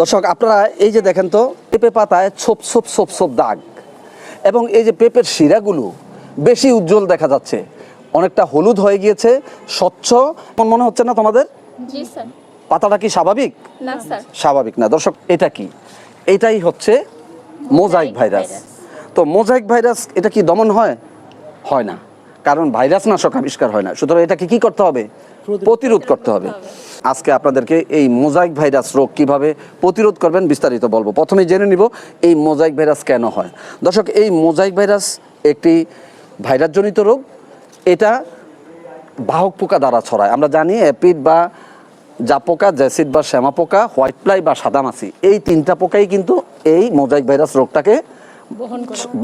দর্শক আপনারা এই যে দেখেন তো পেঁপে পাতায় ছোপ ছোপ ছোপ ছোপ দাগ। এবং এই যে পেঁপের শিরাগুলো বেশি উজ্জ্বল দেখা যাচ্ছে। অনেকটা হলুদ হয়ে গিয়েছে স্বচ্ছ। মনে হচ্ছে না তোমাদের? পাতাটা কি স্বাভাবিক? স্বাভাবিক না। দর্শক এটা কি? এটাই হচ্ছে মোজাইক ভাইরাস। তো মোজাইক ভাইরাস এটা কি দমন হয়? হয় না। কারণ ভাইরাস নাশক আবিষ্কার হয় না। সুতরাং এটাকে কি করতে হবে? প্রতিরোধ করতে হবে। আজকে আপনাদেরকে এই মোজাইক ভাইরাস রোগ কীভাবে প্রতিরোধ করবেন বিস্তারিত বলব। প্রথমে জেনে নিব এই মোজাইক ভাইরাস কেন হয়। দর্শক এই মোজাইক ভাইরাস একটি ভাইরাসজনিত রোগ। এটা বাহক পোকা দ্বারা ছড়ায়। আমরা জানি অ্যাপিড বা জা পোকা জ্যাসিড বা শ্যামা পোকা হোয়াইট ফ্লাই বা সাদামাছি এই তিনটা পোকাই কিন্তু এই মোজাইক ভাইরাস রোগটাকে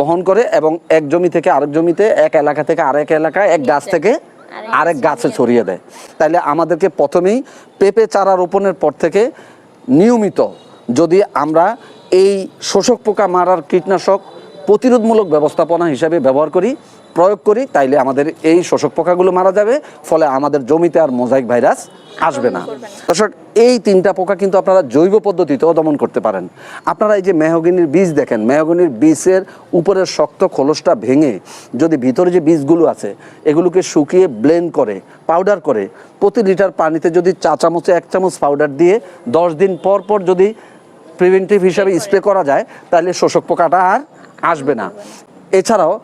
বহন করে। এবং এক জমি থেকে আরেক জমিতে এক এলাকা থেকে আরেক এলাকায় এক গাছ থেকে আরেক গাছে ছড়িয়ে দেয়। তাইলে আমাদেরকে প্রথমেই পেঁপে চারা রোপণের পর থেকে নিয়মিত যদি আমরা এই শোষক পোকা মারার কীটনাশক প্রতিরোধমূলক ব্যবস্থাপনা হিসাবে ব্যবহার করি প্রয়োগ করি তাইলে আমাদের এই শোষক পোকাগুলো মারা যাবে। ফলে আমাদের জমিতে আর মোজাইক ভাইরাস আসবে না। দর্শক, এই তিনটা পোকা কিন্তু আপনারা জৈব পদ্ধতিতেও দমন করতে পারেন। আপনারা এই যে মেহগিনির বীজ দেখেন, মেহগিনির বীজের উপরের শক্ত খোলসটা ভেঙে যদি ভিতরে যে বীজগুলো আছে, এগুলোকে শুকিয়ে ব্লেন্ড করে পাউডার করে, প্রতি লিটার পানিতে যদি চা চামচে, এক চামচ পাউডার দিয়ে দশ দিন পর পর যদি প্রিভেন্টিভ হিসাবে স্প্রে করা যায়, তাহলে শোষক পোকাটা আর আসবে না। এছাড়াও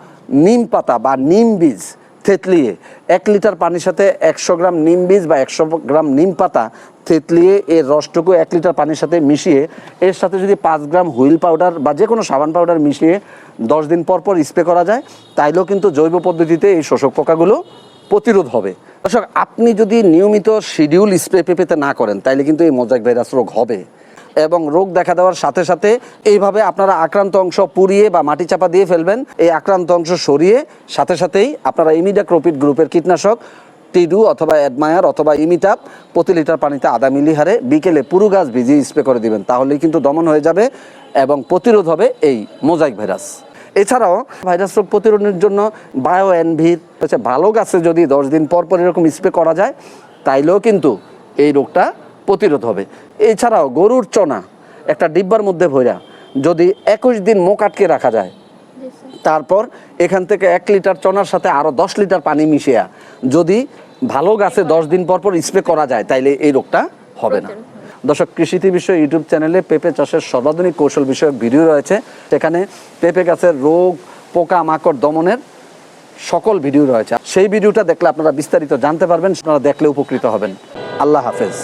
নিম পাতা বা নিম বীজ থেতলিয়ে এক লিটার পানির সাথে একশো গ্রাম নিম বীজ বা একশো গ্রাম নিম পাতা থেতলিয়ে এর রসটুকু এক লিটার পানির সাথে মিশিয়ে, এর সাথে যদি পাঁচ গ্রাম হুইল পাউডার বা যে কোনো সাবান পাউডার মিশিয়ে দশ দিন পর পর স্প্রে করা যায়, তাইলেও কিন্তু জৈব পদ্ধতিতে এই শোষক পোকাগুলো প্রতিরোধ হবে। দর্শক, আপনি যদি নিয়মিত শিডিউল স্প্রে পেপেতে না করেন, তাইলে কিন্তু এই মোজাইক ভাইরাস রোগ হবে। এবং রোগ দেখা দেওয়ার সাথে সাথে এইভাবে আপনারা আক্রান্ত অংশ পুড়িয়ে বা মাটি চাপা দিয়ে ফেলবেন। এই আক্রান্ত অংশ সরিয়ে সাথে সাথেই আপনারা ইমিডাক্রোপিড গ্রুপের কীটনাশক, টিডু অথবা অ্যাডমায়ার অথবা ইমিটাপ প্রতি লিটার পানিতে আধা মিলি হারে বিকেলে পুরো গাছ ভিজিয়ে স্প্রে করে দিবেন। তাহলেই কিন্তু দমন হয়ে যাবে এবং প্রতিরোধ হবে এই মোজাইক ভাইরাস। এছাড়াও ভাইরাস রোগ প্রতিরোধের জন্য বায়ো অ্যানভির হচ্ছে ভালো গাছে যদি দশ দিন পর পর এরকম স্প্রে করা যায়, তাইলেও কিন্তু এই রোগটা প্রতিরোধ হবে। এছাড়াও গরুর চনা একটা ডিব্বার মধ্যে ভরা যদি একুশ দিন মুখ আটকে রাখা যায় তারপর এখান থেকে এক লিটার চনার সাথে আরও দশ লিটার পানি মিশিয়ে যদি ভালো গাছে দশ দিন পর পর স্প্রে করা যায় তাইলে এই রোগটা হবে না। দর্শক কৃষিতে বিষয় ইউটিউব চ্যানেলে পেঁপে চাষের সর্বাধুনিক কৌশল বিষয়ক ভিডিও রয়েছে। সেখানে পেঁপে গাছের রোগ পোকা মাকড় দমনের সকল ভিডিও রয়েছে। সেই ভিডিওটা দেখলে আপনারা বিস্তারিত জানতে পারবেন আপনারা দেখলে উপকৃত হবেন। আল্লাহ হাফেজ।